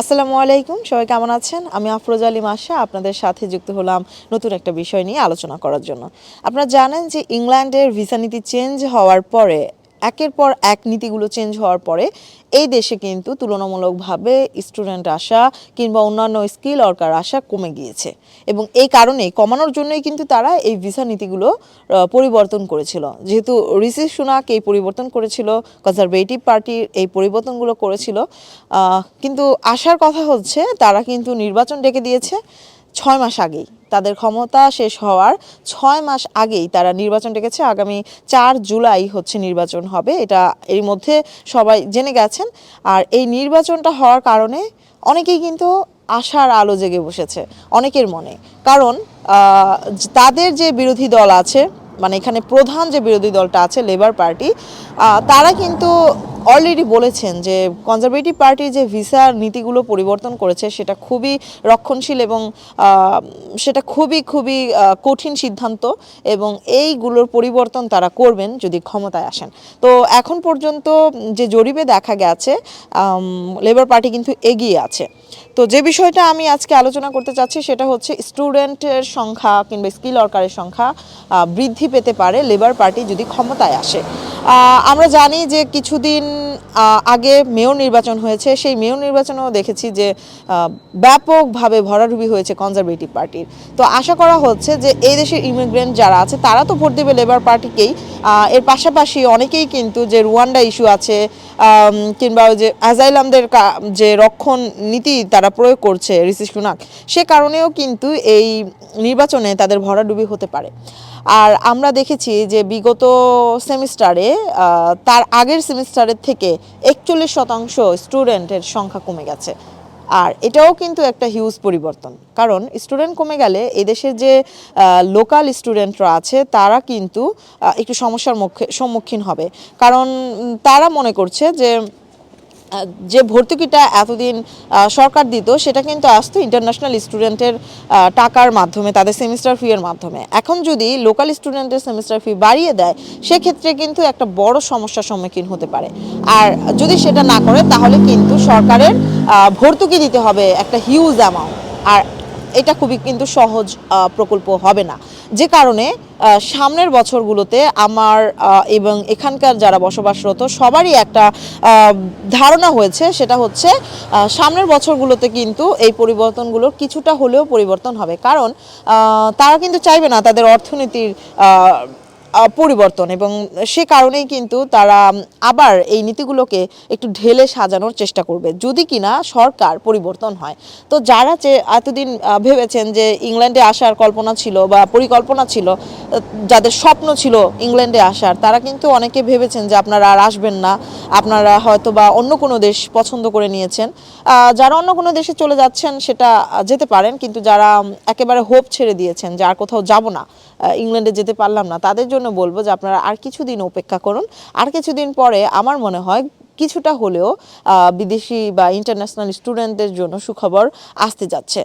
আসসালামু আলাইকুম, সবাই কেমন আছেন? আমি আফরোজ আলী মাসা, আপনাদের সাথে যুক্ত হলাম নতুন একটা বিষয় নিয়ে আলোচনা করার জন্য। আপনারা জানেন যে ইংল্যান্ডের ভিসা নীতি চেঞ্জ হওয়ার পরে একের পর এক নীতিগুলো চেঞ্জ হওয়ার পরে এই দেশে কিন্তু তুলনামূলকভাবে স্টুডেন্ট আসা কিংবা অন্যান্য স্কিল ওয়ার্কার আসা কমে গিয়েছে। এবং এই কারণে কমানোর জন্যই কিন্তু তারা এই ভিসা নীতিগুলো পরিবর্তন করেছিল। যেহেতু ঋষি সুনাক এই পরিবর্তন করেছিল কনজারভেটিভ পার্টির এই পরিবর্তনগুলো করেছিল কিন্তু আসার কথা হচ্ছে তারা কিন্তু নির্বাচন ডেকে দিয়েছে। ছয় মাস আগেই। তাদের ক্ষমতা শেষ হওয়ার ছয় মাস আগেই তারা নির্বাচন ডেকেছে। আগামী চার জুলাই হচ্ছে নির্বাচন হবে। এটা এর মধ্যে সবাই জেনে গেছেন। আর এই নির্বাচনটা হওয়ার কারণে অনেকেই কিন্তু আশার আলো জেগে বসেছে, অনেকের মনে। কারণ তাদের যে বিরোধী দল আছে মানে এখানে প্রধান যে বিরোধী দলটা আছে লেবার পার্টি তারা কিন্তু অলরেডি বলেছেন যে কনজারভেটিভ পার্টির যে ভিসার নীতিগুলো পরিবর্তন করেছে, সেটা খুবই রক্ষণশীল এবং সেটা খুবই খুবই কঠিন সিদ্ধান্ত এবং এইগুলোর পরিবর্তন তারা করবেন যদি ক্ষমতায় আসেন। তো এখন পর্যন্ত যে জরিপে দেখা গেছে লেবার পার্টি কিন্তু এগিয়ে আছে। তো যে বিষয়টা আমি আজকে আলোচনা করতে চাচ্ছি, সেটা হচ্ছে স্টুডেন্টের সংখ্যা কিংবা স্কিল ওয়ার্কারের সংখ্যা বৃদ্ধি পেতে পারে লেবার পার্টি যদি ক্ষমতায় আসে। আমরা জানি যে কিছুদিন আগে মেয়র নির্বাচন হয়েছে। সেই মেয়র নির্বাচনেও দেখেছি যে ব্যাপকভাবে ভরাডুবি হয়েছে কনজারভেটিভ পার্টির তো আশা করা হচ্ছে যে এই দেশের ইমিগ্রেন্ট যারা আছে, তারা তো ভোট দেবে লেবার পার্টিকেই এর পাশাপাশি অনেকেই কিন্তু যে রুয়ান্ডা ইস্যু আছে কিংবা যে আজাইলামদের যে রক্ষণ নীতি তারা প্রয়োগ করছে ঋষি সুনাক, সে কারণেও কিন্তু এই নির্বাচনে তাদের ভরাডুবি হতে পারে। আর আমরা দেখেছি যে বিগত সেমিস্টারে তার আগের সেমিস্টারের থেকে একচল্লিশ শতাংশ স্টুডেন্টের সংখ্যা কমে গেছে। আর এটাও কিন্তু একটা হিউজ পরিবর্তন। কারণ স্টুডেন্ট কমে গেলে এদেশের যে লোকাল স্টুডেন্টরা আছে, তারা কিন্তু একটু সমস্যার মুখে- সম্মুখীন হবে। কারণ তারা মনে করছে যে যে ভর্তুকিটা এতদিন সরকার দিত, সেটা কিন্তু আসতো ইন্টারন্যাশনাল স্টুডেন্টের টাকার মাধ্যমে, তাদের সেমিস্টার ফি এর মাধ্যমে। এখন যদি লোকাল স্টুডেন্টের সেমিস্টার ফি বাড়িয়ে দেয়, সেক্ষেত্রে কিন্তু একটা বড় সমস্যার সম্মুখীন হতে পারে। আর যদি সেটা না করে, তাহলে কিন্তু সরকারের ভর্তুকি দিতে হবে একটা হিউজ অ্যামাউন্ট আর এটা খুবই কিন্তু সহজ প্রকল্প হবে না। যে কারণে সামনের বছরগুলোতে আমার এবং এখানকার যারা বসবাসরত সবারই একটা ধারণা হয়েছে, সেটা হচ্ছে সামনের বছরগুলোতে কিন্তু এই পরিবর্তনগুলোর কিছুটা হলেও পরিবর্তন হবে। কারণ তারা কিন্তু চাইবে না তাদের অর্থনীতির পরিবর্তন এবং সে কারণেই কিন্তু তারা আবার এই নীতিগুলোকে একটু ঢেলে সাজানোর চেষ্টা করবে। যদি কিনা সরকার পরিবর্তন হয়। তো যারা যে এতদিন ভেবেছেন যে ইংল্যান্ডে আসার কল্পনা ছিল বা পরিকল্পনা ছিল যাদের স্বপ্ন ছিল ইংল্যান্ডে আসার, তারা কিন্তু অনেকে ভেবেছেন যে আপনারা আর আসবেন না। আপনারা হয়তো বা অন্য কোনো দেশ পছন্দ করে নিয়েছেন। যারা অন্য কোনো দেশে চলে যাচ্ছেন সেটা যেতে পারেন, কিন্তু যারা একেবারে হোপ ছেড়ে দিয়েছেন যে আর কোথাও যাব না ইংল্যান্ডে যেতে পারলাম না, তাদের জন্য বলব যে আপনারা আর কিছুদিন অপেক্ষা করুন। আর কিছুদিন পরে আমার মনে হয় কিছুটা হলেও বিদেশি বা ইন্টারন্যাশনাল স্টুডেন্টদের জন্য সুখবর আসতে যাচ্ছে।